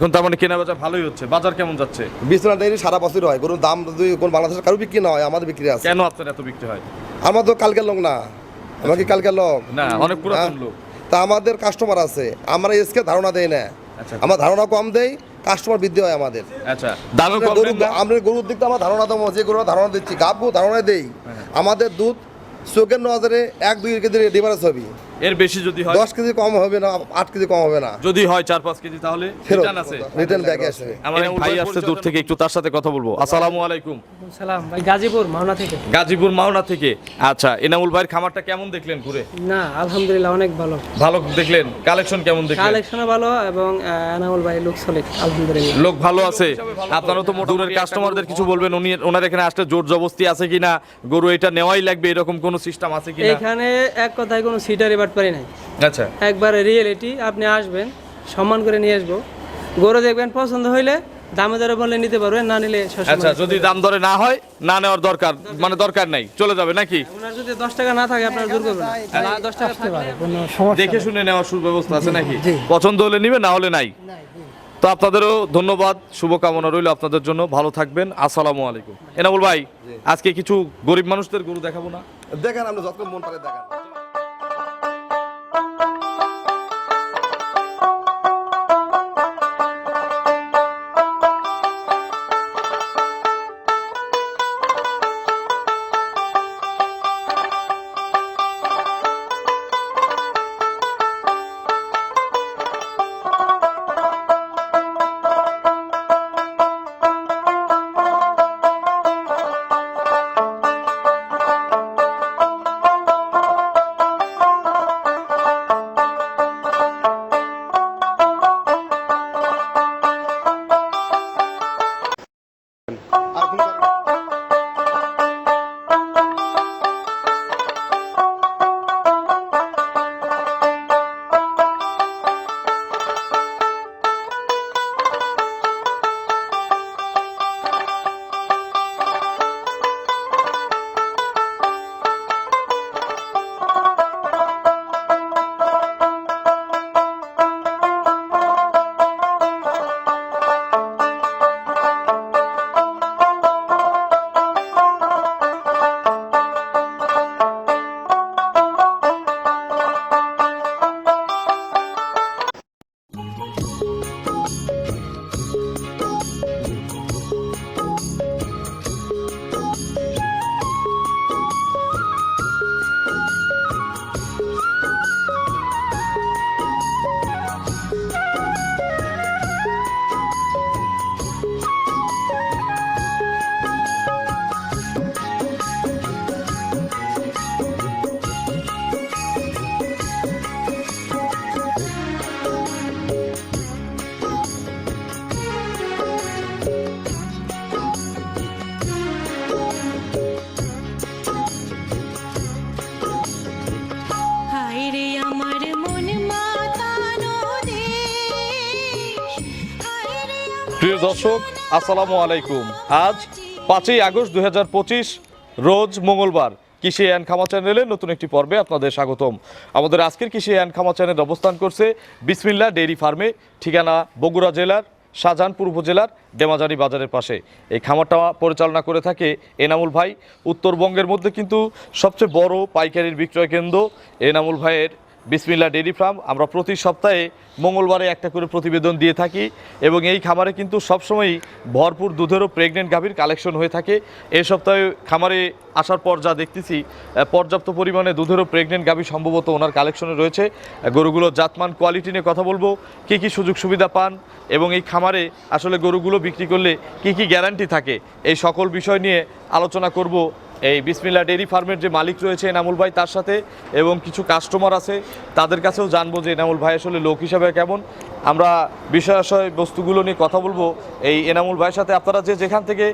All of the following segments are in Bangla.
এখন তার মানে কেনা বেচা ভালোই হচ্ছে। বাজার কেমন যাচ্ছে? বিশ্বনাথ ডেয়ারি সারা বছর হয়। গরুর দাম যদি কোন বাংলাদেশের কারও বিক্রি না হয় আমাদের বিক্রি আছে। কেন আপনার এত বিক্রি হয়? আমার তো কালকের লোক না। আমার কি কালকের লোক। না অনেক পুরাতন হ্যাঁ। লোক। তা আমাদের কাস্টমার আছে। আমরা এসকে ধারণা দেই না। আচ্ছা। আমার ধারণা কম দেই কাস্টমার বৃদ্ধি হয় আমাদের। আচ্ছা। দামও কম গরু? আমরা গরুর দিকটা আমরা ধারণা দেবো যে গরুর ধারণা দিচ্ছি। গাব ধারণা দেই। হ্যাঁ। আমাদের দুধ চোখের নজরে এক দুই কেজি ডিফারেন্স হবে। এর বেশি যদি হয় দশ কেজি কম হবে না আট কেজি কম হবে না। যদি হয় চার পাঁচ কেজি তাহলে রিটার্ন আছে। রিটার্ন ব্যাগে আসবে। আমার ভাই আসছে দূর থেকে একটু তার সাথে কথা বলব। আসসালামু আলাইকুম। সালাম ভাই গাজীপুর মাওনা থেকে। গাজীপুর মাওনা থেকে। আচ্ছা এনামুল ভাইয়ের খামারটা কেমন দেখলেন ঘুরে? না আলহামদুলিল্লাহ অনেক ভালো। ভালো দেখলেন? কালেকশন কেমন দেখলেন? কালেকশনও ভালো এবং এনামুল ভাই লুক সলিড আলহামদুলিল্লাহ। লোক ভালো আছে? আপনারও তো দূরের কাস্টমারদের কিছু বলবেন? উনি ওনার এখানে আসলে জোর জবস্তি আছে কিনা? গরু এটা নেওয়াই লাগবে? এরকম কোনো সিস্টেম আছে কিনা? এখানে এক কথায় কোনো সিটারি পারি নাই। আচ্ছা। একবারে রিয়েলিটি আপনি আসবেন সম্মান করে নিয়ে আসব। গরু দেখবেন পছন্দ হইলে দামে দরে বললে নিতে পারবেন না নিলে আচ্ছা যদি দাম দরে না হয় না নেওয়ার দরকার মানে দরকার নাই চলে যাবে নাকি? ওনার যদি দশ টাকা না থাকে আপনার জোর করবেন না। দশ টাকা থাকলে। দেখে শুনে নেওয়ার সুব্যবস্থা আছে নাকি? পছন্দ হলে নিবে না হলে নাই। তো আপনাদেরও ধন্যবাদ শুভকামনা রইল আপনাদের জন্য। ভালো থাকবেন আসসালামু আলাইকুম। এনামুল ভাই আজকে কিছু গরিব মানুষদের গরু দেখাবো না? দেখেন আপনি যত মন পারে দেখেন। প্রিয় দর্শক, আসসালামু আলাইকুম। আজ পাঁচই আগস্ট দু হাজার পঁচিশ, রোজ মঙ্গলবার কৃষি অ্যান্ড খামা চ্যানেলের নতুন একটি পর্বে আপনাদের স্বাগতম। আমাদের আজকের কৃষি অ্যান্ড খামা চ্যানেল অবস্থান করছে বিসমিল্লা ডেইরি ফার্মে, ঠিকানা বগুড়া জেলার, শাহজাহানপুর উপজেলার ডেমাজানি বাজারের পাশে। এই খামারটা পরিচালনা করে থাকে এনামুল ভাই। উত্তরবঙ্গের মধ্যে কিন্তু সবচেয়ে বড় পাইকারির বিক্রয় কেন্দ্র এনামুল ভাইয়ের বিসমিল্লা ডেইরি ফার্ম আমরা প্রতি সপ্তাহে মঙ্গলবারে একটা করে প্রতিবেদন দিয়ে থাকি এবং এই খামারে কিন্তু সবসময়ই ভরপুর দুধেরও প্রেগনেন্ট গাভীর কালেকশন হয়ে থাকে। এই সপ্তাহে খামারে আসার পর যা দেখতেছি পর্যাপ্ত পরিমাণে দুধেরও প্রেগনেন্ট গাভী সম্ভবত ওনার কালেকশনে রয়েছে। গরুগুলোর জাতমান কোয়ালিটি নিয়ে কথা বলব, কী কী সুযোগ সুবিধা পান এবং এই খামারে আসলে গরুগুলো বিক্রি করলে কী কী গ্যারান্টি থাকে, এই সকল বিষয় নিয়ে আলোচনা করব এই বিসমিল্লা ডেরি ফার্মের যে মালিক রয়েছে এনামুল ভাই, তার সাথে এবং কিছু কাস্টমার আছে, তাদের কাছেও জানব যে এনামুল ভাই আসলে লোক হিসাবে কেমন। আমরা বিষয়াশয় বস্তুগুলো নিয়ে কথা বলব। এই এনামুল ভাইয়ের সাথে আপনারা যে যেখান থেকে,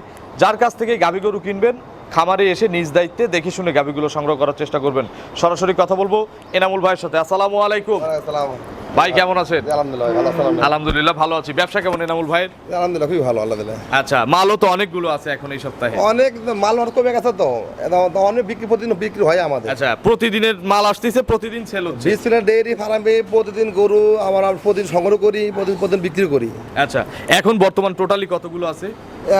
যার কাছ থেকে গাভী গরু কিনবেন খামারে এসে নিজ দায়িত্বে দেখে শুনে গাভীগুলো সংগ্রহ করার চেষ্টা করবেন। সরাসরি কথা বলব এনামুল ভাইয়ের সাথে। আসসালামু আলাইকুম। ভাই কেমন আছেন? আলহামদুলিল্লাহ ভালো আছি ব্যবসা কেমন এনামুল ভাই আলহামদুলিল্লাহ খুবই ভালো আল্লাহ আচ্ছা মালও তো অনেকগুলো আছে এখন এই সপ্তাহে। অনেক মাল মাল কমে গেছে তো। অনেক বিক্রি প্রতিদিন বিক্রি হয় আমাদের। আচ্ছা প্রতিদিনের মাল আসতেছে প্রতিদিন সেল হচ্ছে। বিসমিল্লাহ ডেইরি ফার্মে প্রতিদিন গরু আমার আমি প্রতিদিন সংগ্রহ করি প্রতিদিন প্রতিদিন বিক্রি করি। আচ্ছা এখন বর্তমান টোটালি কতগুলো আছে?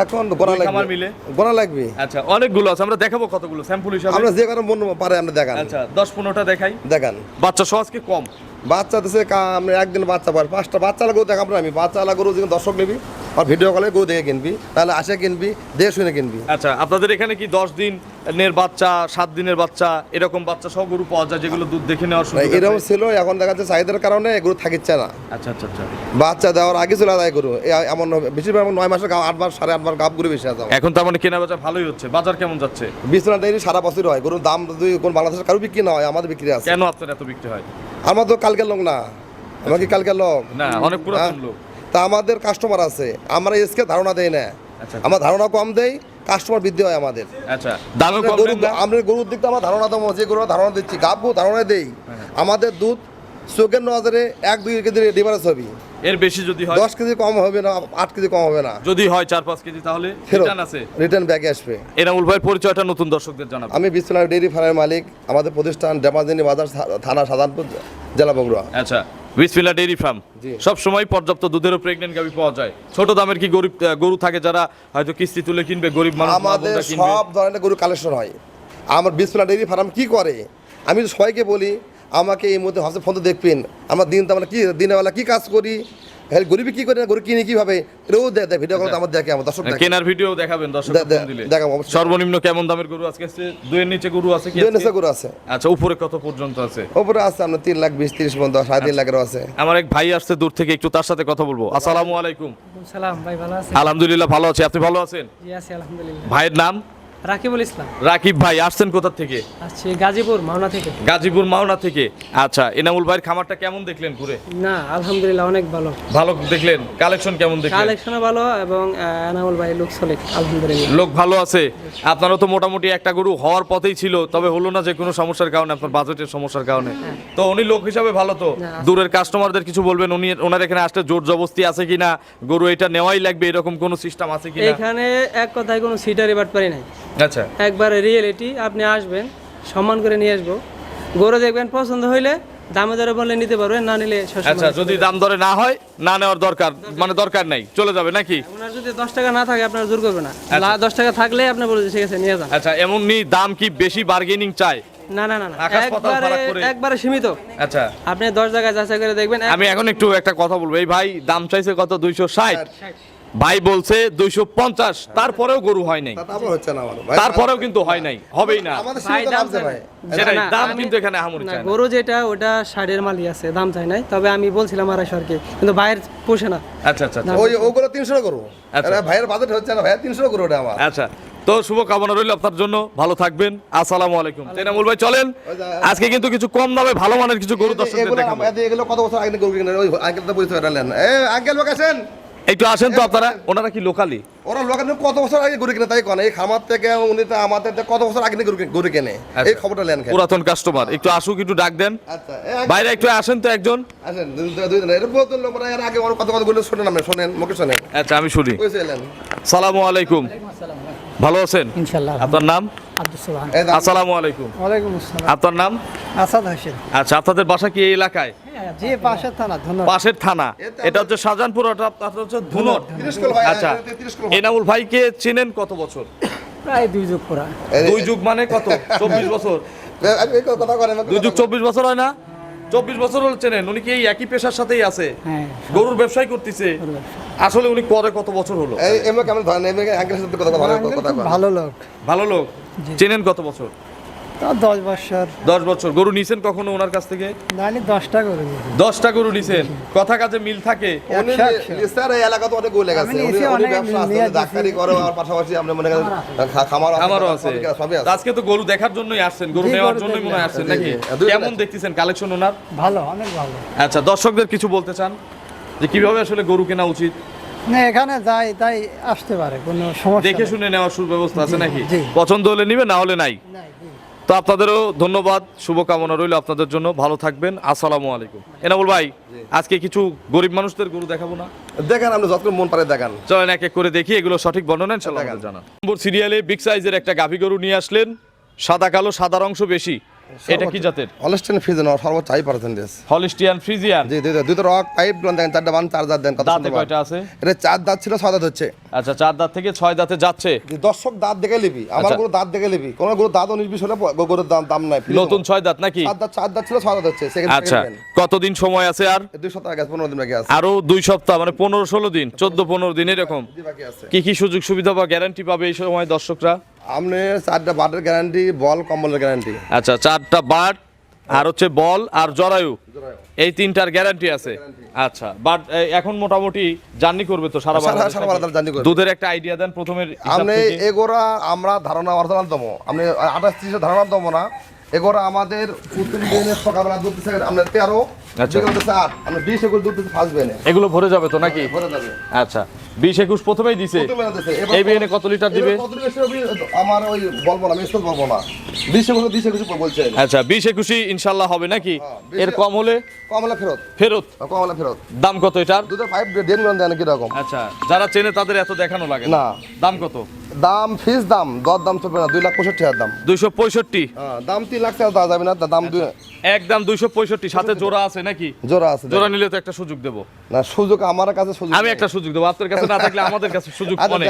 এখন গোনা লাগবে। মিলে? গোনা লাগবে। আচ্ছা অনেকগুলো আছে আমরা দেখাবো কতগুলো স্যাম্পল হিসাবে। আমরা যে কারও মন পারে আমরা দেখান। আচ্ছা দশ পনেরোটা দেখাই। দেখান। বাচ্চা সহ আজকে কম? বাচ্চা দিছে আমরা একদিন বাচ্চা পাই পাঁচটা বাচ্চা গরু দেখাবো আমি। বাচ্চা যেখানে দর্শক নিবি আর ভিডিও কলে গরু দেখে কিনবি তাহলে আসে কিনবি দেখে শুনে কিনবি। আচ্ছা আপনাদের এখানে কি দশ দিনের বাচ্চা সাত দিনের বাচ্চা এরকম বাচ্চা সহ গরু পাওয়া যায় যেগুলো দুধ দেখে নেওয়ার সুযোগ এরকম ছিল এখন দেখা যাচ্ছে চাহিদার কারণে গরু থাকিচ্ছে না। আচ্ছা আচ্ছা আচ্ছা। বাচ্চা দেওয়ার আগে চলে যায় গরু। এমন। বেশিরভাগ নয় মাসের আট মাস সাড়ে আট মাস গাব গরু বেশি আছে এখন তার মানে কেনা বেচা ভালোই হচ্ছে। বাজার কেমন যাচ্ছে? বিশ্বনাথ ডেইরি সারা বছর হয়। গরুর দাম যদি কোন বাংলাদেশের কারও বিক্রি না হয় আমাদের বিক্রি আছে। কেন আপনার এত বিক্রি হয়? আমার তো কালকের লোক না। আমার কি কালকের লোক? না অনেক পুরাতন হ্যাঁ? লোক। তা আমাদের কাস্টমার আছে। আমরা এসকে ধারণা দেই না। আচ্ছা। আমার ধারণা কম দেই কাস্টমার বৃদ্ধি হয় আমাদের। আচ্ছা। আমরা গরুর দিক আমার ধারণা দেবো যে গরু ধারণা দিচ্ছি। গাব গরু ধারণা দেই। হ্যাঁ। আমাদের দুধ চোখের নজরে এক দুই কেজি ডিফারেন্স হবে। এর বেশি যদি হয়? দশ কেজি কম হবে না আট কেজি কম হবে না। যদি হয় চার পাঁচ কেজি তাহলে রিটার্ন আছে। রিটার্ন ব্যাগে আসবে। এনামুল ভাইয়ের পরিচয়টা নতুন দর্শকদের জানাব। আমি বিশ্বনাথ ডেইরি ফার্মের মালিক। আমাদের প্রতিষ্ঠান ডেমাজিনী বাজার থানা সাধারণপুর জেলা বগুড়া। আচ্ছা। বিসমিল্লা ডেইরি ফার্ম। সব সময় পর্যাপ্ত দুধেরও প্রেগনেন্ট গাভী পাওয়া যায়। ছোট দামের কি গরিব গরু থাকে যারা হয়তো কিস্তি তুলে কিনবে গরিব মানুষ আমাদের সব ধরনের গরু কালেকশন হয়। আমার বিসমিল্লা ডেইরি ফার্ম কি করে? আমি সবাইকে বলি আমাকে এই মধ্যে হসে ফোন দেখবেন। আমার দিন তো আমরা কি দিনের বেলা কি কাজ করি? হ্যাঁ, গরিবই কি করে গরু কিনে কীভাবে? এটাও দেয় ভিডিও কল আমার দেখে আমার দর্শক দেখে। কেনার ভিডিও দেখাবেন দর্শক দিলে। দেখাবো সর্বনিম্ন কেমন দামের গরু আজকে আছে দুইয়ের নিচে গরু আছে কি দুই আজকে? নেশা গরু আছে। আচ্ছা উপরে কত পর্যন্ত আছে? ওপরে আছে আপনার তিন লাখ বিশ তিরিশ পর্যন্ত সাড়ে আচ্ছা। তিন লাখেরও আছে। আমার এক ভাই আসছে দূর থেকে একটু তার সাথে কথা বলব। আসসালামু আলাইকুম। সালাম ভাই ভালো আছেন? আলহামদুলিল্লাহ ভালো আছি। আপনি ভালো আছেন? জি আছি আলহামদুলিল্লাহ। ভাইয়ের নাম? রাকিবুল ইসলাম। রাকিব ভাই আসছেন কোথা থেকে? আসছি গাজীপুর মাওনা থেকে। গাজীপুর মাওনা থেকে। আচ্ছা এনামুল ভাইয়ের খামারটা কেমন দেখলেন ঘুরে? না আলহামদুলিল্লাহ অনেক ভালো। ভালো দেখলেন? কালেকশন কেমন দেখলেন? কালেকশনও ভালো এবং এনামুল ভাই লুক সলিক আলহামদুলিল্লাহ। লোক ভালো আছে। আপনারও তো মোটামুটি একটা গরু হওয়ার পথেই ছিল তবে হলো না যে কোনো সমস্যার কারণে আপনার বাজেটের সমস্যার কারণে। তো উনি লোক হিসাবে ভালো তো? দূরের কাস্টমারদের কিছু বলবেন? উনি ওনার এখানে আসলে জোর জবস্তি আছে কিনা? গরু এটা নেওয়াই লাগবে? এরকম কোনো সিস্টেম আছে কিনা? এখানে এক কথায় কোনো সিটারি বাট পারি নাই। আচ্ছা। একবারে রিয়েলিটি আপনি আসবেন সম্মান করে নিয়ে আসব। গরু দেখবেন পছন্দ হইলে দামে দরে বললে নিতে পারবেন না নিলে আচ্ছা যদি দাম দরে না হয় না নেওয়ার দরকার মানে দরকার নাই চলে যাবে নাকি? ওনার যদি দশ টাকা না থাকে আপনার জোর করবে না। আচ্ছা। লা- দশ টাকা থাকলে আপনি বলবেন ঠিক আছে নিয়ে যান। আচ্ছা এমনি দাম কি বেশি বার্গেনিং চায় না না না একবারে সীমিত। আচ্ছা। আপনি দশ জায়গায় যাচাই করে দেখবেন আমি এখন একটু একটা কথা বলব। এই ভাই দাম চাইছে কত? দুইশো ষাট। ভাই বলছে দুইশো পঞ্চাশ তারপরেও গরু হয় নাই। তারপরেও কিন্তু হয় নাই হবেই না। দাম কিন্তু এখানে গরু যেটা ওটা ষাটের মালই আছে দাম চাই নাই। তবে আমি বলছিলাম আড়াইশো আর কি কিন্তু বাইরের পোষে না। আচ্ছা আচ্ছা আচ্ছা। ওই ওগুলো তিনশো করো আচ্ছা। ভাইয়ের বাজেট হচ্ছে না ভাইয়ের তিনশো করো ওটা আমার। আচ্ছা তো শুভ কামনা রইল আপনার জন্য ভালো থাকবেন আসসালামু আলাইকুম। তেনামুল ভাই চলেন। আজকে কিন্তু কিছু কম দামে ভালো মানের কিছু গরু দর্শকদের দেখাবো। এগুলো কত বছর আগে গরু কিনে ওই আঙ্কেল তো পরিচয় নেন এ আঙ্কেল লোক আছেন একটু আসেন তো আপনারা। ওনারা কি লোকালি ওরা লোকের কত বছর আগে গরু কিনে তাই কোন এই খামার থেকে উনি তো আমাদের কত বছর আগে গরু কিনে- গরু কেনে? এই খবরটা নেন খালি। পুরাতন কাস্টমার একটু আসুক একটু ডাক দেন। আচ্ছা বাইরে একটু আসেন তো একজন। আসেন এর মানে এর আগে ওর কত কথা গুলো শোনেন আপনি শোনেন মুখে শোনেন। আচ্ছা আমি শুনি। কইছে এলেন সালামু আলাইকুম। ভালো আছেন? ইনশাল্লাহ। আপনার নাম? আসসালামু আলাইকুম। ওয়ালাইকুম আসসালাম। আপনার নাম? আসাদ হোসেন আচ্ছা আপনাদের বাসা কি এই এলাকায়? যে পাশে থানা ধন্যবাদ। পাশের থানা। এটা হচ্ছে শাহজাহানপুর আপনার হচ্ছে ধুনট। আচ্ছা কিলো এনামুল ভাইকে চেনেন কত বছর? প্রায় দুই যুগ পুরা। দুই যুগ মানে কত? চব্বিশ বছর। দুই যুগ চব্বিশ বছর হয় না? চব্বিশ বছর হল চেনেন উনি কি এই একই পেশার সাথেই আছে? হ্যাঁ গরুর ব্যবসায় করতেছে। আসলে উনি করে কত বছর হলো। ভালো লোক। ভালো লোক? চেনেন কত বছর? দশ বছর। দশ বছর। গরু নিছেন কখনো ওনার কাছ থেকে? দশটা করে দশটা গরু নিছেন? কথা কাজে মিল থাকে। লিস্টার এই এলাকাতে অনেক গরু ব্যবসা আছে ডাক্তারি করে আর পাশাপাশি আপনি মনে করেন খামার আমারও আছে সবই আছে। আজকে তো গরু দেখার জন্যই আসছেন। গরু নেওয়ার গরু জন্যই মনে হয় আসছেন নাকি। দুই কেমন দেখতেছেন কালেকশন ওনার? ভালো অনেক ভালো। আচ্ছা দর্শকদের কিছু বলতে চান? যে কীভাবে আসলে গরু কেনা উচিত? না এখানে যাই তাই আসতে পারে কোনো সমস্যা দেখে শুনে নেওয়ার সুব্যবস্থা আছে নাকি? পছন্দ হলে নিবে না হলে নাই। তো আপনাদেরও ধন্যবাদ শুভকামনা রইল আপনাদের জন্য ভালো থাকবেন আসসালামু আলাইকুম। এনামুল ভাই আজকে কিছু গরিব মানুষদের গরু দেখাবো না? দেখেন আপনি যত মন পারে দেখান। চলেন এক এক করে দেখি এগুলো সঠিক বর্ণনা। জানান। নম্বর সিরিয়ালে বিগ সাইজের একটা গাভী গরু নিয়ে আসলেন সাদা কালো সাদার অংশ বেশি। এটা কি জাতের? অনস্টেন ফিজ না সর্বোচ্চ হাই পার্সেন্টেজ হলিস্টিয়ান ফ্রিজিয়ান? জি দুই দুটো রক পাইপ দেন চারটা বান চার দাঁত দেন কত দাঁতে কয়টা আছে? এটা চার দাঁত ছিল ছয় দাঁত হচ্ছে। আচ্ছা চার দাঁত থেকে ছয় দাঁতে যাচ্ছে। দর্শক দাঁত দেখে নিবি আমার আচ্ছা। গরু দাঁত দেখে নিবি কোন গরু দাঁত বিশ হলে গরুর দাম দাম নাই নতুন ছয় দাঁত নাকি? চার দাঁত চার দাঁত ছিল ছয় দাঁত হচ্ছে সেকেন্ড আচ্ছা কতদিন সময় আছে আর? দুই সপ্তাহ আগে পনেরো দিন বাকি আছে। আরও দুই সপ্তাহ মানে পনেরো ষোলো দিন চোদ্দ পনেরো দিন এরকম। কি কি সুযোগ সুবিধা বা গ্যারান্টি পাবে এই সময় দর্শকরা? আপনি চারটা বাটের গ্যারান্টি বল কম্বলের গ্যারান্টি আচ্ছা চারটা বাট আর হচ্ছে বল আর জরায়ু। এই তিনটার গ্যারান্টি আছে। আচ্ছা বাট এখন মোটামুটি জার্নি করবে তো সারা সারা- বাংলাদেশ। journey করবে। দুধের একটা আইডিয়া দেন প্রথমের হিসাব আপনি এগোরা আমরা ধারণা অর্জনাল দমো আপনি আঠাশ ত্রিশে ধারণা দমো না। এগোরা আমাদের প্রতিদিন দিনের সকালবেলা দুধ দিচ্ছে আমরা তেরো আচ্ছা। আট আমরা বিশ একুশ দুধ বেনে এগুলো ভরে যাবে তো নাকি? ভরে যাবে। আচ্ছা। বিশ একুশ প্রথমেই দিছে। এই কত লিটার দিবে? আমার ওই বলব না বলব না। বিশ একুশ বিশ একুশ বলছে আচ্ছা বিশ একুশই ইনশাল্লাহ হবে নাকি? হ্যাঁ, এর কম হলে? কমলা ফেরত। ফেরত? কমলা ফেরত। দাম কত এটার? দুধের পাইপ দেন আচ্ছা যারা চেনে তাদের এত দেখানো লাগে না। দাম কত? দাম ফিস দাম দর দাম চলবে না দুই লাখ পঁয়ষট্টি হাজার দাম। দুইশো পঁয়ষট্টি? হ্যাঁ, দাম তিন লাখ টাকা দেওয়া যাবে না দাম দুই একদম দুইশো পঁয়ষট্টি সাথে জোড়া আছে নাকি? জোড়া আছে। জোড়া নিলে তো একটা সুযোগ দেবো। না সুযোগ আমার কাছে সুযোগ আমি একটা সুযোগ দেবো আপনার কাছে না থাকলে আমাদের কাছে সুযোগ আচ্ছা, অনেক।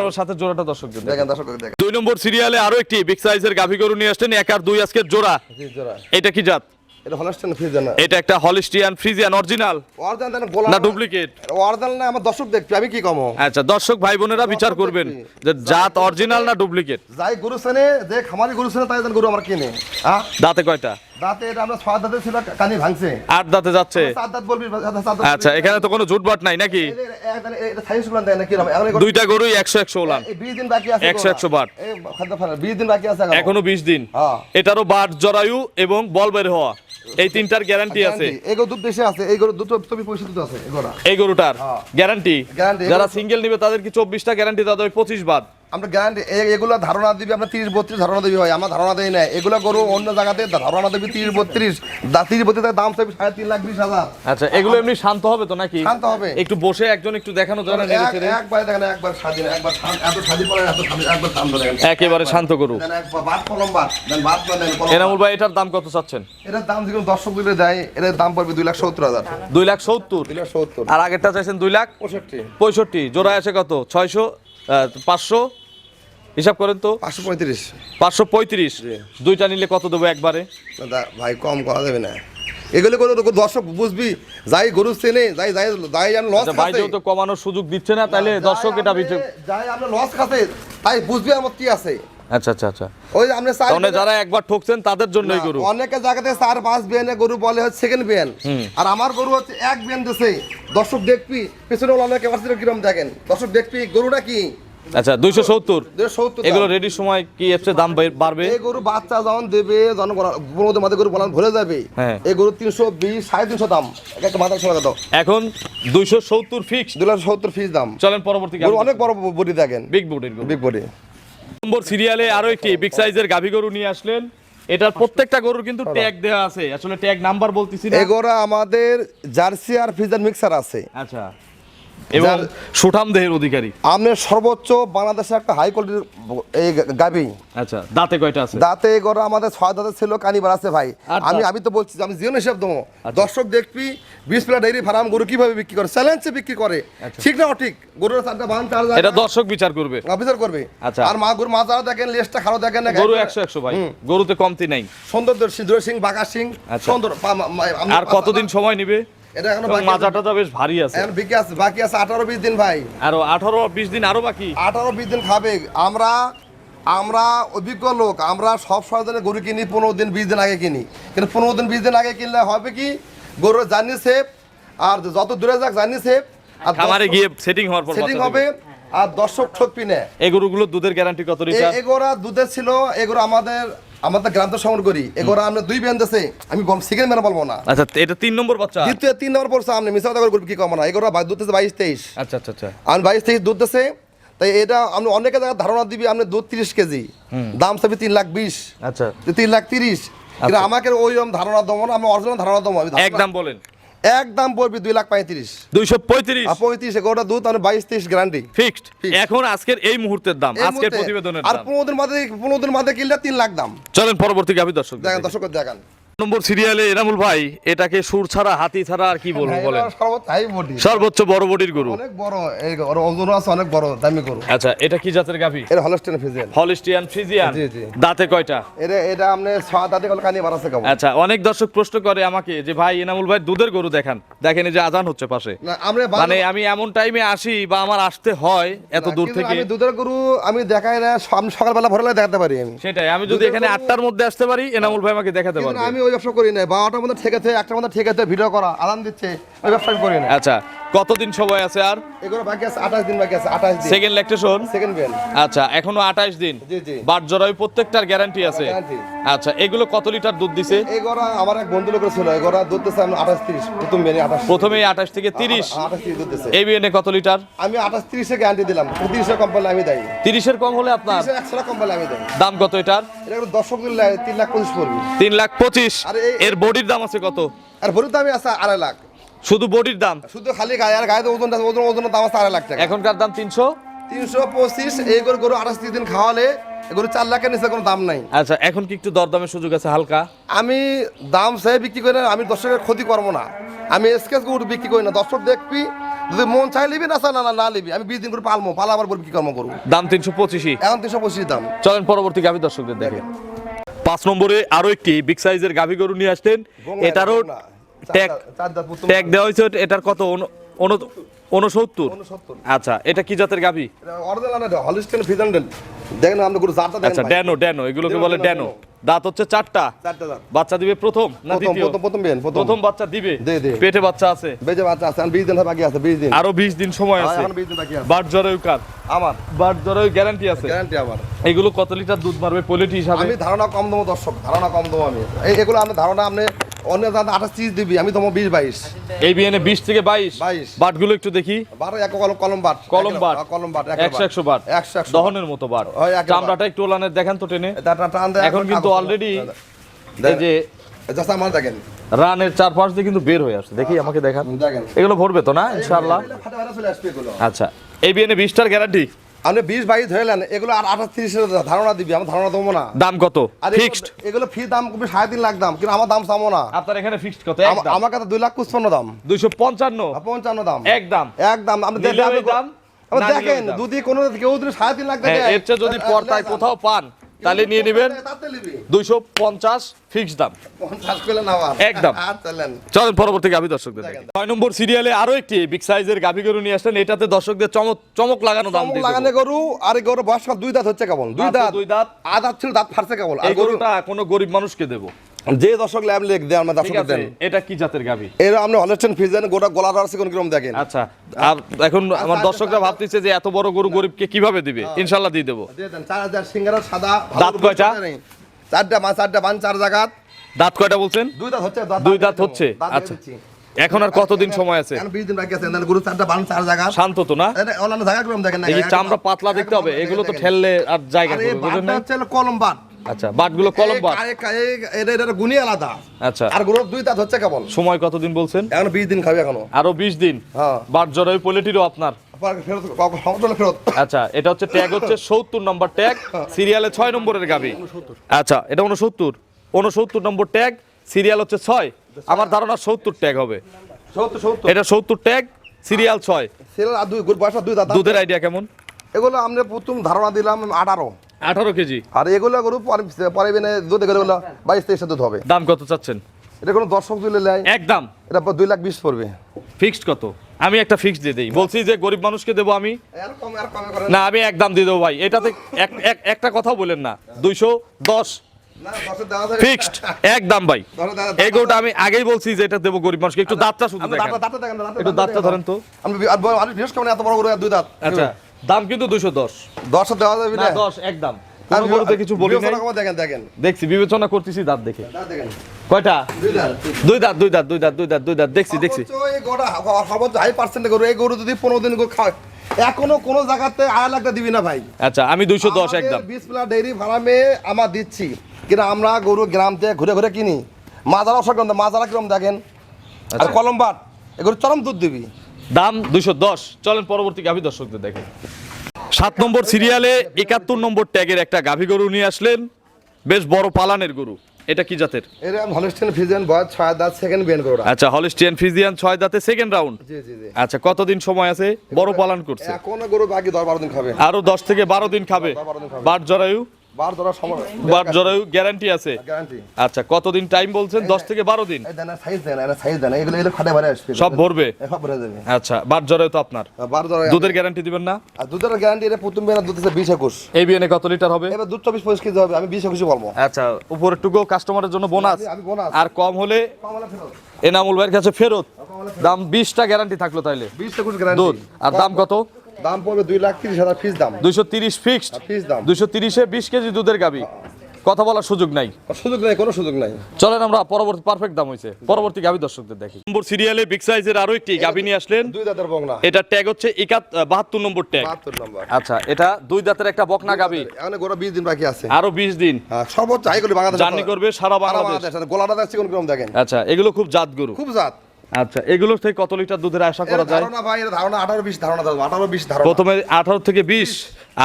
আমার সাথে জোড়াটা দর্শক দেখেন। দেখেন দর্শক দুই নম্বর সিরিয়ালে আরও একটি বিগ সাইজের গাভী গরু নিয়ে আসছেন এক আর দুই আজকের জোড়া। জোড়া। এটা কি জাত? এটা একটা হলিস্টিয়ান ফ্রিজিয়ান অরিজিনাল না ডুপ্লিকেট অরিজিনাল না আমার দর্শক দেখবে আমি কি কমো? আচ্ছা দর্শক ভাই বোনেরা বিচার করবেন যে জাত অরিজিনাল না ডুপ্লিকেট যাই গরু সেনে যে খামারি গরু সেনে তাই গরু আমার কিনে। হ্যাঁ দাঁতে কয়টা? দাঁতে এটা আমরা ছয় দাঁতে ছিল কানি ভাঙছে। আট দাঁতে যাচ্ছে। সাত দাঁত বলবি সাত দাঁত- সাত দাঁত আচ্ছা এখানে তো কোনো জুটবাট নাই নাকি? দুইটা গরুই একশো একশো ওলান। এই 20 দিন বাকি আছে 100 গরু। 100 বাট। 20 দিন বাকি আছে এখনও বিশ দিন। হ্যাঁ। এটারও বাট জরায়ু এবং বল বের হওয়া। এই তিনটার গ্যারান্টি আছে। এই গরু দুধ বেশি আছে এই গরু দুটো তুমি পয়সা দুধ আছে এই গরুটার। গ্যারান্টি যারা সিঙ্গেল নিবে তাদের কি চব্বিশটা গ্যারান্টি তাদের ওই পঁচিশ বাদ। আমরা গ্যারান্টি এগুলো ধারণা দিবি আমরা তিরিশ বত্রিশ ধারণা দিবি হয় আমার ধারণা দেই না এগুলো গরু অন্য জায়গাতে ধারণা দেবি তিরিশ বত্রিশ। তিরিশ বত্রিশ দাম চাইবি সাড়ে তিন লাখ বিশ হাজার। আচ্ছা এগুলো এমনি শান্ত হবে তো নাকি? শান্ত হবে। একটু বসে একজন একটু দেখানো যায় না একবার দেখেন একবার স্বাধীন একবার শান্ত- এত স্বাধীন পরে এত একবার শান্ত দেখেন। একেবারে শান্ত করু দেন বাদ কলম বাদ। দেন বাদ বাদ দেন এনামুল ভাই এটার দাম কত চাচ্ছেন? এটার দাম যেগুলো দর্শক দিলে দেয় এটার দাম পড়বে দুই লাখ সত্তর হাজার। দুই লাখ সত্তর? দুই লাখ সত্তর। আর আগেরটা চাইছেন দুই লাখ? পঁয়ষট্টি। পঁয়ষট্টি। জোড়ায় আছে কত? ছয়শো? পাঁচশো? হিসাব করেন তো। পাঁচশো পঁয়ত্রিশ। পাঁচশো পঁয়ত্রিশ। দুইটা নিলে কত দেবো একবারে? দাদা ভাই কম করা যাবে না। এগুলো করে তো দর্শক বুঝবি যাই গরু চেনে যাই যাই যাই যেন লস আচ্ছা ভাই যেহেতু কমানোর সুযোগ দিচ্ছে না তাহলে দর্শক এটা যাই আমরা লস খাতে তাই বুঝবি আমার কি আছে। আচ্ছা আচ্ছা আচ্ছা। ওই আমরা তাহলে যারা একবার ঠকছেন তাদের জন্যই গরু। অনেকে জায়গাতে পাঁচ বিয়ানে গরু বলে হচ্ছে সেকেন্ড বিয়ান আর আমার গরু হচ্ছে এক বিয়ান দর্শক দেখবি পেছনে অনেকে কিরম দেখেন। দর্শক দেখবি গরুটা কি? আচ্ছা দুইশো সত্তর। দুশো এগুলো। রেডির সময় কি দাম বাড়বে? এই গরু বাচ্চা যখন দেবে যখন গরু বলান ভরে যাবে। হ্যাঁ। এই গরু তিনশো বিশ সাড়ে তিনশো দাম। একটা মাথার সময় দাও এখন দুইশো সত্তর ফিক্স দু লাখ সত্তর ফিস দাম। চলেন পরবর্তী অনেক বড় বডি দেখেন। বিগ বিগ বডি নম্বর সিরিয়ালে আরও একটি বিগ সাইজের গাভী গরু নিয়ে আসলেন। এটার প্রত্যেকটা গরুর কিন্তু ট্যাগ দেওয়া আছে। আসলে ট্যাগ নাম্বার বলতেছি এগোরা আমাদের জার্সি আর ফিজার মিক্সার আছে। আচ্ছা। এবং সুঠাম দেহের অধিকারী। আপনার সর্বোচ্চ বাংলাদেশে একটা হাই কোয়ালিটির এই গাবি আচ্ছা দাঁতে কয়টা আছে? দাঁতে এগোরা আমাদের ছয় দাঁতে ছিল কানিবার আছে ভাই। আমি আমি তো বলছি আমি জীবন হিসাব দেবো আচ্ছা। দর্শক দেখবি বিশ প্লেট ডেইরি ফার্ম গরু কীভাবে বিক্রি করে চ্যালেঞ্জে বিক্রি করে। ঠিক না ঠিক গরুর চারটা বান চার আচ্ছা। এটা দর্শক বিচার করবে। অফিসার করবে। আচ্ছা। আর মা গরু মাজারা দেখেন লেজটা খারাপ দেখেন না গরু একশো একশো ভাই। গরুতে কমতি নাই। সৌন্দর্য সিঁদুর সিং বাঘা সিং আচ্ছা। সুন্দর আর কতদিন সময় নিবে? এটা এখনও। মাজাটা বেশ ভারী আছে। এখন আছে বাকি আছে আঠারো বিশ দিন ভাই। আরও আঠারো বিশ দিন আরও বাকি? আঠারো বিশ দিন খাবে। আমরা আমরা অভিজ্ঞ লোক আমরা সব সময় গরু কিনি পনেরো দিন বিশ দিন আগে কিনি। কিন্তু পনেরো দিন বিশ দিন আগে কিনলে হবে কি? গরুর জার্নি সেফ আর যত দূরে যাক জার্নি সেফ আর খামারে গিয়ে সেটিং হওয়ার পর সেটিং হবে আর দর্শক ঠকবি না। এই গরুগুলো দুধের গ্যারান্টি কত লিটার এগোরা দুধের ছিল এগুলো আমাদের আমার গ্রাম তো সংগ্রহ করি। এগুলো আমরা দুই বেন দেশে আমি সেকেন্ড বলব না। আচ্ছা এটা তিন নম্বর বাচ্চা? দ্বিতীয় তিন নম্বর পড়ছে আপনি মিশা কথা করবি কি কম না। এগুলো দুধ বাইশ তেইশ। আচ্ছা আচ্ছা আচ্ছা। আমি বাইশ তেইশ দুধ দিচ্ছে তাই এটা আপনি অনেকে জায়গায় ধারণা দিবি আপনি দুধ তিরিশ কেজি। দাম চাবি তিন লাখ বিশ। আচ্ছা। তিন লাখ তিরিশ। কিন্তু আমাকে ওই ধারণা দেবো না আমি অরিজিনাল ধারণা দেবো একদম বলেন। একদম পড়বে দুই লাখ পঁয়ত্রিশ। দুইশো পঁয়ত্রিশ। পঁয়ত্রিশ এগারোটা দুধ তাহলে বাইশ তেইশ গ্যারান্টি। ফিক্সড। এখন আজকের এই মুহূর্তের দাম আজকের প্রতিবেদনের আর পনেরো দিন মাঝে পনেরো দিন মাঝে কিনলে তিন লাখ দাম। চলেন পরবর্তী গাভী দর্শক দেখেন দর্শক দেখান। নম্বর সিরিয়ালে এনামুল ভাই এটাকে সুর ছাড়া হাতি ছাড়া আর কি বলব বলেন? সর্বোচ্চ বডি বডির গরু। অনেক বড় ওর ওজন আছে অনেক বড় দামি গরু। আচ্ছা এটা কি জাতের গাভী? ফিজেল হলিস্টিয়ান ফ্রিজিয়ান জি, জি। দাঁতে কয়টা? এটা এটা আপনি ছয় দাঁতে গেলে কানি বাড়াচ্ছে কেমন আচ্ছা অনেক দর্শক প্রশ্ন করে আমাকে যে ভাই এনামুল ভাই দুধের গরু দেখান। দেখেন এই যে আজান হচ্ছে পাশে। মানে আমি এমন টাইমে আসি বা আমার আসতে হয় এত দূর থেকে। আমি দুধের গরু আমি দেখাই না সকালবেলা ভোরবেলা দেখাতে পারি আমি। সেটাই আমি যদি এখানে আটটার মধ্যে আসতে পারি এনামুল ভাই আমাকে দেখাতে পারবে। আমি ওই ব্যবসা করি না বারোটার মধ্যে ঠেকেছে একটার মধ্যে ঠেকেছে ভিডিও করা আদান দিচ্ছে ওই ব্যবসা আমি করি না আচ্ছা কতদিন সময় আছে আর? এগুলো বাকি আছে আঠাশ দিন বাকি আছে আঠাশ দিন। সেকেন্ড ল্যাকটেশন সেকেন্ড বেল আচ্ছা এখনও আঠাশ দিন। জি, জি। বাট জরায়ু প্রত্যেকটার গ্যারান্টি আছে। আচ্ছা এগুলো কত লিটার দুধ দিছে? আমার এক বন্ধু লোকের ছিল দুধ দিচ্ছে আমি আঠাশ তিরিশ প্রথম আঠাশ প্রথমেই আঠাশ থেকে তিরিশ। আঠাশ তিরিশ দুধ দিচ্ছে এই কত লিটার? আমি আঠাশ তিরিশে গ্যারান্টি দিলাম তিরিশে কম্পানি আমি দেয় তিরিশের কম হলে আপনার? একশো কম্পানি আমি দেয় দাম কত এটার? এটা দিলে তিন লাখ পঁচিশ পড়বি। তিন লাখ পঁচিশ। এর বডির দাম আছে কত? আর বডির দামই আছে আড়াই লাখ। শুধু বডির দাম? শুধু খালি গায়ে আর গায়ে ওজন ওজন ওজনের দাম আছে আড়াই লাখ টাকা। এখনকার দাম তিনশো? তিনশো পঁচিশ এই গরু গরু আঠাশ দিন খাওয়ালে এগুলো চার লাখের নিচে কোনো দাম নাই। আচ্ছা এখন কি একটু দরদামের সুযোগ আছে হালকা? আমি দাম সে বিক্রি করি না আমি দর্শকের ক্ষতি করব না। আমি স্কেচ গরু বিক্রি করি না। দর্শক দেখবি যদি মন চাই লিবি না চাই না না, লিবি আমি বিশ দিন করে পালবো পালা আবার বিক্রি করব করব দাম তিনশো পঁচিশই। এখন তিনশো পঁচিশ দাম। চলেন পরবর্তী আমি দর্শকদের দেখেন। পাঁচ নম্বরে আরও একটি বিগ সাইজের গাভী গরু নিয়ে আসতেন এটারও ট্যাগ ট্যাগ দেওয়া হয়েছে এটার কত? উনসত্তর। আচ্ছা এটা কি জাতের গাভী? হলিস্টেন ফিজান্ডেল দেখেন আমরা গরু জাতটা আচ্ছা ড্যানো ড্যানো এগুলোকে বলে ড্যানো, দাঁত হচ্ছে চারটা। বাচ্চা দিবে প্রথম না প্রথম দ্বিতীয়? বাচ্চা দিবে। পেটে বাচ্চা আছে? বেজে বাচ্চা আছে বিশ দিন বাকি আছে দিন। আরও বিশ দিন সময় আছে। এখন বিশ দিন বাকি আছে। বাট জ্বরেও কার আমার। বাট জ্বরেও গ্যারান্টি আছে। গ্যারান্টি আমার। এগুলো কত লিটার দুধ মারবে? পোলিটি হিসাবে? আমি ধারণা কম দেবো দর্শক ধারণা কম দেবো আমি। এগুলো আমি ধারণা আপনি অন্য দাদা আঠাশ তিরিশ দিবি আমি তোমার বিশ বাইশ। এই বিএনএ বিশ থেকে বাইশ? 22 বাটগুলো একটু দেখি। বারো এক কলম কলম বাট। কলম বাট। কলম বাট একশো একশো বাট। একশো একশো দহনের মতো বাট। চামড়াটা একটু ওলানের দেখেন তো টেনে। এখন কিন্তু অলরেডি। এই যে জাস্ট আমার দেখেন। রানের চারপাশ দিয়ে কিন্তু বের হয়ে আসছে। দেখি আমাকে দেখান। এগুলো ভরবে তো না? ইনশাআল্লাহ। আচ্ছা। এই বিএনএ বিশটার গ্যারান্টি আপনি বিশ বাইশ ধরেলেন এগুলো আর আঠাশ তিরিশের ধারণা দিবি আমার ধারণা দেবো না। দাম কত? এগুলো- ফিক্সড এগুলো ফি দাম সাড়ে তিন লাখ দাম কিন্তু আমার দাম চামো না। আপনার এখানে ফিক্সড কত? আমা- আমার কাছে দুই লাখ পুষ্পান্ন দাম। দুইশো পঞ্চান্ন? পঞ্চান্ন দাম। একদম। একদম। আপনি নিলেও দাম, আপনি না দেখেন যদি কোনো কেউ সাড়ে তিন লাখ হ্যাঁ এর চেয়ে যদি পর্দায় কোথাও পান তাহলে নিয়ে নেবেন দুইশো পঞ্চাশ ফিক্স দাম। একদম। চলেন। পরবর্তীকে পরবর্তী গাভী দর্শকদের ছয় নম্বর সিরিয়ালে আরও একটি বিগ সাইজের গাভী গরু নিয়ে আসলেন। এটাতে দর্শকদের চমক চমক লাগানো দাম লাগানো গরু আর এই গরু বয়স্ক দুই দাঁত হচ্ছে কেবল। দুই দাঁত। দুই দাঁত। আ দাঁত ছিল দাঁত ফারছে কেবল। আর এই গরুটা কোনো গরিব মানুষকে দেবো। যে দর্শক ল্যাব লেখ দেন আমরা দর্শক দেন। এটা কি জাতের গাভী? এর আপনি হলস্টেন ফিজেন গোটা গলা রাখছে কোন কীরকম দেখেন। আচ্ছা আর এখন আমার দর্শকরা ভাবতেছে যে এত বড় গরু গরিবকে কীভাবে দিবে? ইনশাল্লাহ দিয়ে দেবো। দিয়ে দেন চার হাজার সিঙ্গারা সাদা দাঁত কয়টা? চারটা মাছ চারটা বান চার জায়গাত দাঁত কয়টা বলছেন? দুই দাঁত হচ্ছে দুই দাঁত হচ্ছে? আচ্ছা। এখন আর কতদিন সময় আছে? এখন বিশ দিন বাকি আছে। গরু চারটা বান চার জায়গা শান্ত তো না? অন্যান্য জায়গা দেখেন না। এই চামড়া পাতলা দেখতে হবে এগুলো তো ঠেললে আর জায়গা এই করবে না হচ্ছে কলম বাট আচ্ছা বাটগুলো কলম বাট। এটা এটা গুণি আলাদা। আচ্ছা। আর গরুর দুই দাঁত হচ্ছে কেবল। সময় কতদিন বলছেন? এখন বিশ দিন খাবে এখনও। আরও বিশ দিন। হ্যাঁ। বাট জরায়ু পোলেটিরও আপনার। আচ্ছা এটা হচ্ছে ট্যাগ হচ্ছে সত্তর নম্বর ট্যাগ সিরিয়ালে ছয় নম্বরের গাবি। আচ্ছা এটা উনসত্তর উনসত্তর নম্বর ট্যাগ সিরিয়াল হচ্ছে ছয়। আমার ধারণা সত্তর ট্যাগ হবে। এটা সত্তর ট্যাগ সিরিয়াল ছয়। দুধের আইডিয়া কেমন? এগুলো আমরা প্রথম ধারণা দিলাম আঠারো। আঠারো কেজি। আর এগুলো গরু পরে- পরে বেনে দুধ এগুলো বাইশ তেইশে দুধ হবে। দাম কত চাচ্ছেন? এটা কোনো দর্শক দিলে নেয় একদম এটা পর দুই লাখ বিশ পড়বে। ফিক্সড কত? আমি একটা ফিক্সড দিয়ে দিই। বলছি যে গরিব মানুষকে দেবো আমি? আর কমে আর কমে করে না আমি একদম দিয়ে দেবো ভাই। এটাতে এক- এক- একটা কথাও বলেন না। দুইশো দশ। না দশে দেওয়া যাবে ফিক্সড। একদম ভাই। দশে দেওয়া- আমি আগেই বলছি যে এটা দেবো গরিব মানুষকে। একটু দাঁতটা শুধু আপনি দাঁতটা- না, একটু ধরেন তো। আমি আর বিশেষ করে এত বড় গরু দুই দাঁত। আচ্ছা। দাম কিন্তু দুইশো দশ। দশ দেওয়া যাবে না দশ একদম। কিছু বলি দেখেন দেখেন। দেখছি বিবেচনা করতেছি দাঁত দেখে। কয়টা? দুই দাঁত। দুই দাঁত দুই দাঁত দুই দাঁত দুই দাঁত দেখছি দেখছি। সর্বোচ্চ হাই পার্সেন্টে গরু এই গরু যদি পনেরো দিন খায় এখনও কোনো জায়গাতে আড়াই লাখ দিবি না ভাই। আচ্ছা আমি দুইশো দশ একদম। ডেইরি ফার্মে আমরা দিচ্ছি কিন্তু আমরা গরু গ্রাম থেকে ঘুরে ঘুরে কিনি। মাজারা অসংখ্য মাজারা কিরম দেখেন। আচ্ছা। আর কলম্বাট এগুলো চরম দুধ দিবি। দাম দুইশো দশ। চলেন পরবর্তী গাভী দর্শকদের দেখেন সাত নম্বর সিরিয়ালে একাত্তর নম্বর ট্যাগের একটা গাভী গরু নিয়ে আসলেন। বেশ বড় পালানের গরু। এটা কি জাতের? এরকম হলিস্টেন ফিজিয়ান বয়স ছয় দাঁত সেকেন্ড বিয়ান গরুটা। আচ্ছা হলিস্টিয়ান ফিজিয়ান ছয় দাঁতে সেকেন্ড রাউন্ড জি জি জি। আচ্ছা কতদিন সময় আছে? বড় পালন করছে। এখনও গরু বাকি দশ বারো দিন খাবে। আরও দশ থেকে বারো দিন খাবে। বারো দিন খাবে। বাট জরায়ু? বার ধরার সময় গ্যারান্টি আছে? গ্যারান্টি আচ্ছা কতদিন টাইম বলছেন? দশ থেকে বারো দিন? এই সাইজ দেন এরা সাইজ দেন এগুলো এগুলো খাটে বারে আসবে। সব ভরবে? সব ভরে যাবে। আচ্ছা জরায়ু তো আপনার। বার ধরা দুধের গ্যারান্টি দিবেন না? আর দুধের গ্যারান্টি এটা প্রথম বেলা দুধ আছে বিশ একুশ। এই বিএনে কত লিটার হবে? এবার দুধ চব্বিশ পঁচিশ কেজি হবে আমি বিশ একুশে বলব। আচ্ছা উপরের টুকু কাস্টমারের জন্য বোনাস আমি- আমি আর কম হলে ফেরত। এনামুল ভাইয়ের কাছে ফেরত। দাম বিশটা গ্যারান্টি থাকল তাইলে। বিশ একুশ গ্যারান্টি দুধ। আর দাম কত? দাম পড়বে দুই লাখ তিরিশ হাজার ফিস দাম। দুইশো তিরিশ ফিক্সড ফিস দাম। দুইশো তিরিশে বিশ কেজি দুধের গাবি। কথা বলার সুযোগ নাই। সুযোগ নেই কোনো সুযোগ নাই। চলেন আমরা পরবর্তী পারফেক্ট দাম হয়েছে পরবর্তী গাবি দর্শকদের দেখি। নম্বর সিরিয়ালে বিগ সাইজের আরও একটি গাবি নিয়ে আসলেন। দুই দাঁতের বংলা এটা ট্যাগ হচ্ছে একাত বাহাত্তর নম্বর ট্যাগ বাহাত্তর নম্বর। আচ্ছা এটা দুই দাঁতের একটা বকনা গাবি। এখন গোড়া বিশ দিন বাকি আছে। আরও বিশ দিন। হ্যাঁ, সর্বোচ্চ হাই করবে বাংলাদেশ। জার্নি করবে সারা বাংলাদেশ। গোলাটা দেখছি কোন রকম দেখেন। আচ্ছা এগুলো খুব জাত গরু। খুব জাত। আচ্ছা এগুলো থেকে কত লিটার দুধের আশা করা যায়? ধারণা ভাই এর ধারণা আঠারো বিশ ধারণা দেবো আঠারো বিশ ধারণা। প্রথমে আঠারো থেকে বিশ।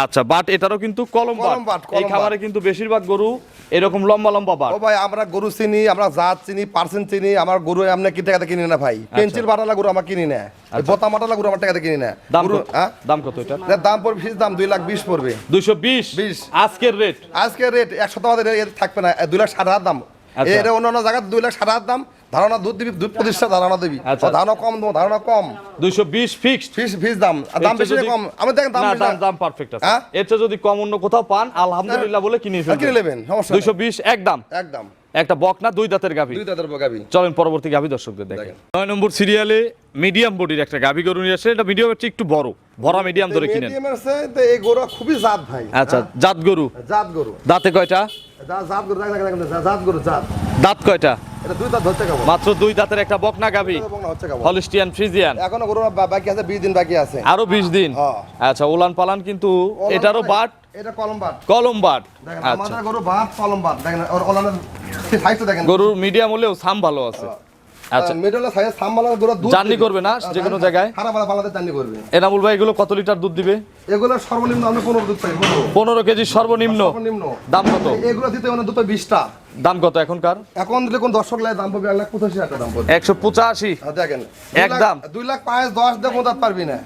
আচ্ছা বাট এটারও কিন্তু কলম বাট। এই খামারে কিন্তু বেশিরভাগ গরু এরকম লম্বা লম্বা বাট। ও ভাই আমরা গরু চিনি আমরা জাত চিনি পার্সেন্ট চিনি আমার গরু আমরা কি টাকাতে কিনি না ভাই? পেন্সিল বাটালা গরু আমার কিনি না। বোতা মাটালা গরু আমার টাকাতে কিনি না। দাম কত? হ্যাঁ? দাম কত এটা এর দাম পড়বে ফিস দাম দুই লাখ বিশ পড়বে। দুইশো বিশ? 20 আজকের রেট? আজকের রেট এক টাকা এর থাকবে না দুই লাখ ষাট হাজার দাম। আচ্ছা। এটা অন্য অন্য জায়গায় দুই লাখ সাড়ে দাম ধারণা দুধ দিবি দুধ প্রতিষ্ঠা ধারণা দিবি। আচ্ছা। ধারণা কম ধারণা কম। দুইশো বিশ ফিক্সড ফিক্স ফিস দাম দাম বেশি কম। আমি দেখেন দাম দাম দাম পারফেক্ট আছে। হ্যাঁ? এর চেয়ে যদি কম অন্য কোথাও পান আলহামদুলিল্লাহ বলে কিনে আর কিনে নেবেন সমস্যা দুইশো বিশ একদম। একদম। একটা বক না দুই দাঁতের গাভী। দুই দাঁতের গাভী। চলেন পরবর্তী গাভী দর্শকদের দেখেন। নয় নম্বর সিরিয়ালে মিডিয়াম বডির একটা গাভী গরু নিয়ে আসে। এটা মিডিয়াম হচ্ছে একটু বড়। ভরা মিডিয়াম ধরে কিনেন। এই গরু খুবই জাত ভাই। আচ্ছা জাত গরু? জাত গরু। দাঁতে কয়টা? জাত গরু জাত গরু জাত। দাঁত কয়টা? এটা দুই দাঁত ধরছে কেমন মাত্র দুই দাঁতের একটা বকনা গাভী। হলিস্টিয়ান ফ্রিজিয়ান এখনও গরু বাকি আছে বিশ দিন বাকি আছে। আরও বিশ দিন? হ্যাঁ। আচ্ছা ওলান পালান কিন্তু এটারও বাট? এটা কলম বাট। কলম বাট। আচ্ছা। আমাদের গরু বাট কলম বাট। দেখেন ওলানের সাইজটা দেখেন। গরুর মিডিয়াম হলেও সাম ভালো আছে। আচ্ছা। মিডল সাইজ সামবালা গরু দুধ জার্নি করবে না যে কোনো জায়গায়? খারাপ বাংলাদেশ জার্নি করবে। এনামুল ভাই এগুলো কত লিটার দুধ দিবে? এগুলো সর্বনিম্ন আমরা পনেরো দুধ পাই পনেরো। পনেরো কেজি সর্বনিম্ন। সর্বনিম্ন। দাম কত? এগুলো দিতে মানে দুটো দাম কত এখনকার? এখন দিলে কোন দর্শক লাগে দাম পাবে এক লাখ পঁচাশি হাজার দাম পড়বে। একশো পঁচাশি? হ্যাঁ, দেখেন। একদম। দুই লাখ পাঁচ দশ দেবো দাঁত পারবি না।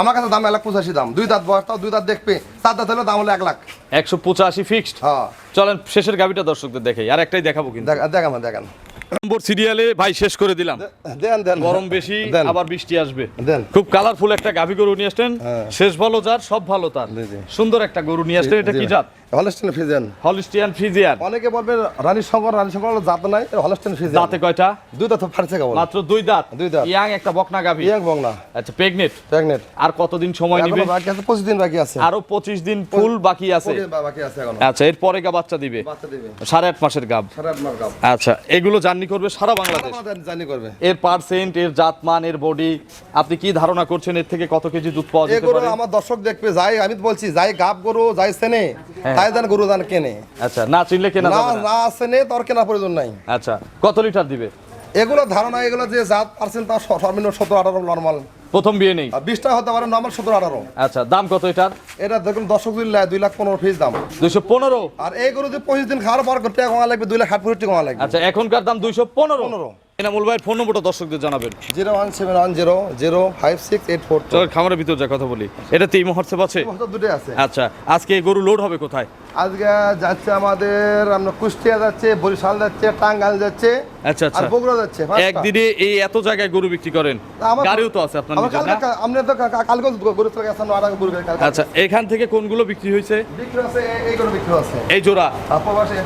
আমার কাছে দাম এক লাখ পঁচাশি দাম। দুই দাঁত বয়স দুই দাঁত দেখবে। চার দাঁত হলে দাম হলো এক লাখ। একশো পঁচাশি ফিক্সড হ্যাঁ। চলেন শেষের গাবিটা দর্শকদের দেখাই। আর একটাই দেখাবো কিন্তু। দেখ দেখান দেখান। নম্বর সিরিয়ালে ভাই শেষ করে দিলাম। দেন দেন। গরম বেশি আবার বৃষ্টি আসবে। খুব কালারফুল একটা গাভী গরু নিয়ে আসতেন হ্যাঁ। শেষ ভালো যার সব ভালো তার। সুন্দর একটা গরু নিয়ে আসতেন এটা কি জাত? Holstein Holstein Friesian. অনেকে বলবে রানী শঙ্কর রানী শঙ্কর জাত নাই হলস্টেন দাঁতে কয়টা? দুই দাঁত ফাটছে কেবল। মাত্র দুই দাঁত? দুই দাঁত। ইয়াং একটা বকনা গাভী। ইয়াং বংলা আচ্ছা প্রেগনেট প্রেগনেন্ট। আর কতদিন সময় নিবে? বাকি আছে পঁচিশ দিন বাকি আছে। আরও পঁচিশ দিন ফুল বাকি আছে। বাকি আছে এখন। আচ্ছা এরপরে গা বাচ্চা দিবে? বাচ্চা দেবে। সাড়ে আট মাসের গাব। সাড়ে আট মাস গাব। আচ্ছা এগুলো জার্নি করবে সারা বাংলাদেশ? জানি করবে। এর পার্সেন্ট এর জাতমান এর বডি আপনি কি ধারণা করছেন এর থেকে কত কেজি দুধ পাওয়া যেতে এগুলো আমার দর্শক দেখবে যাই আমি তো বলছি যাই গাব গরু যাই সেনে হ্যাঁ। গরু জান কেনে। আচ্ছা না চিনলে কেনা না না? না সেনে তোর কেনা প্রয়োজন নাই। আচ্ছা কত লিটার দিবে? এগুলো ধারণা এগুলো যে জাত তার সর্বনিম্ন সতেরো আঠারো নর্মাল প্রথম বিয়ে নেই? বিশটা হতে পারে নর্মাল সতেরো আঠারো। আচ্ছা দাম কত এটার? এটা দেখুন দর্শক দুই লাখ দুই লাখ পনেরো ফিস দাম। দুইশো পনেরো? আর এই গরু যে পঁচিশ দিন খাওয়ার পর টাকা কমা লাগবে? দুই লাখ ষাট পঁয়ষট্টি কমা লাগবে। আচ্ছা এখনকার দাম দুইশো পনেরো। পনেরো। এনামুল ভাইয়ের ফোন নম্বরটা দর্শকদের জানাবেন। Zero one seven one zero zero five six eight four চল খামারের ভিতর যা কথা বলি। এটা তো এই মহর্ষে আছে? দুটোই আছে। আচ্ছা আজকে গরু লোড হবে কোথায়? আজকে যাচ্ছে আমাদের আমরা কুষ্টিয়া যাচ্ছে বরিশাল যাচ্ছে টাঙ্গাইল যাচ্ছে আচ্ছা আর আচ্ছা বগুড়া যাচ্ছে একদিনে এই এত জায়গায় গরু বিক্রি করেন? গাড়িও তো আছে আপনার নিজের না? আমরা তো কালকে গরু চলে গেছে নটা গরু আচ্ছা এখান থেকে কোনগুলো বিক্রি হয়েছে? বিক্রি আছে এই- গরু বিক্রি আছে এই জোড়া? প্রবাসে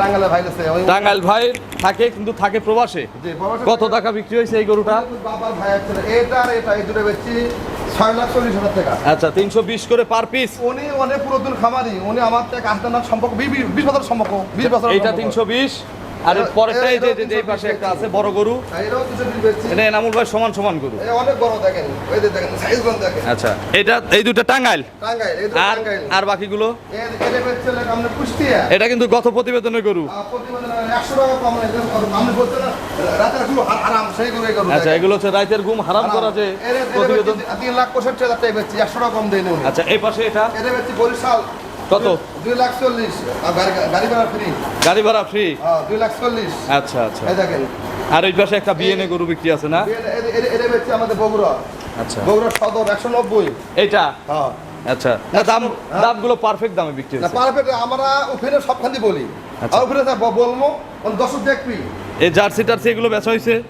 টাঙ্গাইলে ভাই আছে টাঙ্গাইল ভাই থাকে কিন্তু থাকে প্রবাসে? জি, প্রবাসে কত টাকা বিক্রি হয়েছে এই গরুটা? বাবার ভাই আছে এটা আর এটা এই দুটো বেচছি ছয় লাখ চল্লিশ হাজার টাকা আচ্ছা তিনশো বিশ করে পার পিস উনি অনেক পুরাতন খামারি উনি আমার থেকে আসদানার সম্পর্ক বিশ বছর সম্পর্ক বিশ বছর এটা তিনশো বিশ? আর এর পরেরটা এই যে যে- পাশে একটা আছে বড় গরু। বেচছি। এটা এনামুল ভাই সমান সমান গরু। এই অনেক বড় দেখেন যে দেখেন সাইজগুলো দেখেন। আচ্ছা এটা এই দুটো টাঙ্গাইল? টাঙ্গাইল এই আর বাকিগুলো? এটা কিন্তু গত প্রতিবেদন গরু আচ্ছা এগুলো হচ্ছে রাইতের ঘুম হারাম করা যে প্রতিবেদন। তিন লাখ পঁয়ষট্টি হাজার টাকা বেচছি একশো টাকা কম উনি। আচ্ছা এই পাশে এটা? এটা বেচছি বরিশাল। কত? দুই লাখ চল্লিশ। গাড়ি ভাড়া ফ্রি গাড়ি ভাড়া ফ্রি দুই লাখ চল্লিশ। আচ্ছা আচ্ছা। আর এই পাশে একটা বিএনএ গরু বিক্রি আছে না? এটা- এটা- এটা- এটা বেচছি আমাদের বগুড়া। আচ্ছা। বগুড়া সদর একশো নব্বই। এইটা? হ্যাঁ। আচ্ছা। না দাম দামগুলো পারফেক্ট দামে বিক্রি না হচ্ছে। পারফেক্ট আমরা ওখানে সবখানে বলি। আচ্ছা। আর ওখানে বলব ওখানে দর্শক দেখবি। এই জার্সি টার্সি এগুলো বেচা হয়েছে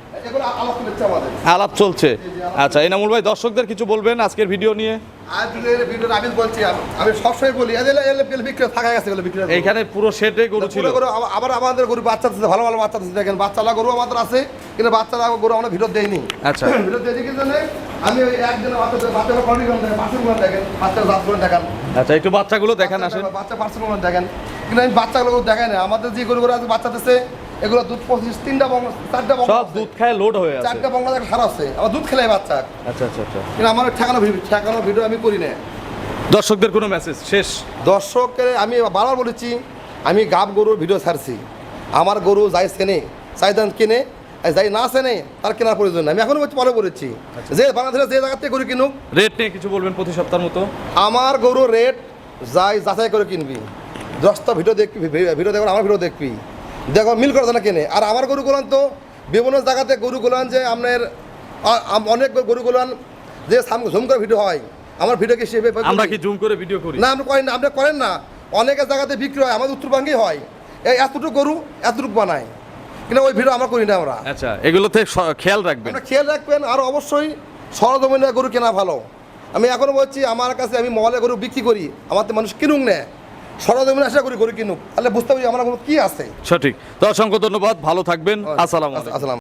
আলাপ করছে আমাদের। আলাপ চলছে। আচ্ছা এনামুল ভাই দর্শকদের কিছু বলবেন আজকের ভিডিও নিয়ে? আমি বলছি আমি- আমি সবসময় বলি এদের এলে এলে বিক্রি থাকা গেছে বিক্রি করে। পুরো সেটে গরু ছিল। গরু আবার- আমাদের গরু বাচ্চা ভালো ভালো বাচ্চা দেখেন বাচ্চালা গরু আমাদের আছে কিন্তু বাচ্চারা গরু আমরা ভিডিও দেইনি। আচ্ছা। ভিডিও নেই আমি ওই বাচ্চা বাচ্চারা কোয়ালিটি দেখেন বাচ্চাগুলো দেখেন বাচ্চার জাতগুলো দেখেন। আচ্ছা একটু বাচ্চাগুলো দেখান আসেন। বাচ্চা দেখেন। কিন্তু আমি বাচ্চাগুলো দেখাই না আমাদের যে গরুগুলো আছে বাচ্চা দিচ্ছে এগুলো দুধ পঁচিশ তিনটা বঙ্গ চারটা বঙ্গ সব দুধ খায় লোড হয়ে আছে। চারটা বঙ্গলা সারা আছে। আমার দুধ খেলে বাচ্চা। আচ্ছা আচ্ছা আচ্ছা। কিন্তু আমার ঠেকানো ঠেকানো ভিডিও আমি করি না। দর্শকদের কোনো মেসেজ শেষ। দর্শকের আমি বারবার বলেছি আমি গাব গরুর ভিডিও ছাড়ছি। আমার গরু যাই চেনে চাইদান কিনে যাই না চেনে তার কেনার প্রয়োজন নেই। আমি এখনও বলছি পরে বলেছি। যে বাংলাদেশে যে জায়গা থেকে গরু কিনুক রেট নিয়ে কিছু বলবেন প্রতি সপ্তাহের মতো? আমার গরুর রেট যাই যাচাই করে কিনবি। দশটা ভিডিও দেখবি ভিডিও দেখবেন আমার ভিডিও দেখবি। দেখো মিল করে না কেনে আর আমার গরুগুলান তো বিভিন্ন জায়গাতে গরুগুলান যে আপনার অনেক গরুগুলান যে ঝুম করে ভিডিও হয়। আমার ভিডিও কি সেভাবে আমরা কি জুম করে ভিডিও করি? না আপনি করেন না আপনি করেন না। অনেকের জায়গাতে বিক্রি হয় আমাদের উত্তরবঙ্গেই হয়। এই এতটুকু গরু এতটুকু বানায়। কিন্তু ওই ভিডিও আমরা করি না আমরা। আচ্ছা এগুলোতে খেয়াল রাখবেন। আমরা খেয়াল রাখবেন আর অবশ্যই সরজমিনে গরু কেনা ভালো। আমি এখনও বলছি আমার কাছে আমি মহলে গরু বিক্রি করি আমার তো মানুষ কিনুক না সরজমিনে আশা করি গরু কিনুক। তাহলে বুঝতে পারি আমার কি আছে। সঠিক। তো অসংখ্য ধন্যবাদ। ভালো থাকবেন। আসসালাম আসসালাম।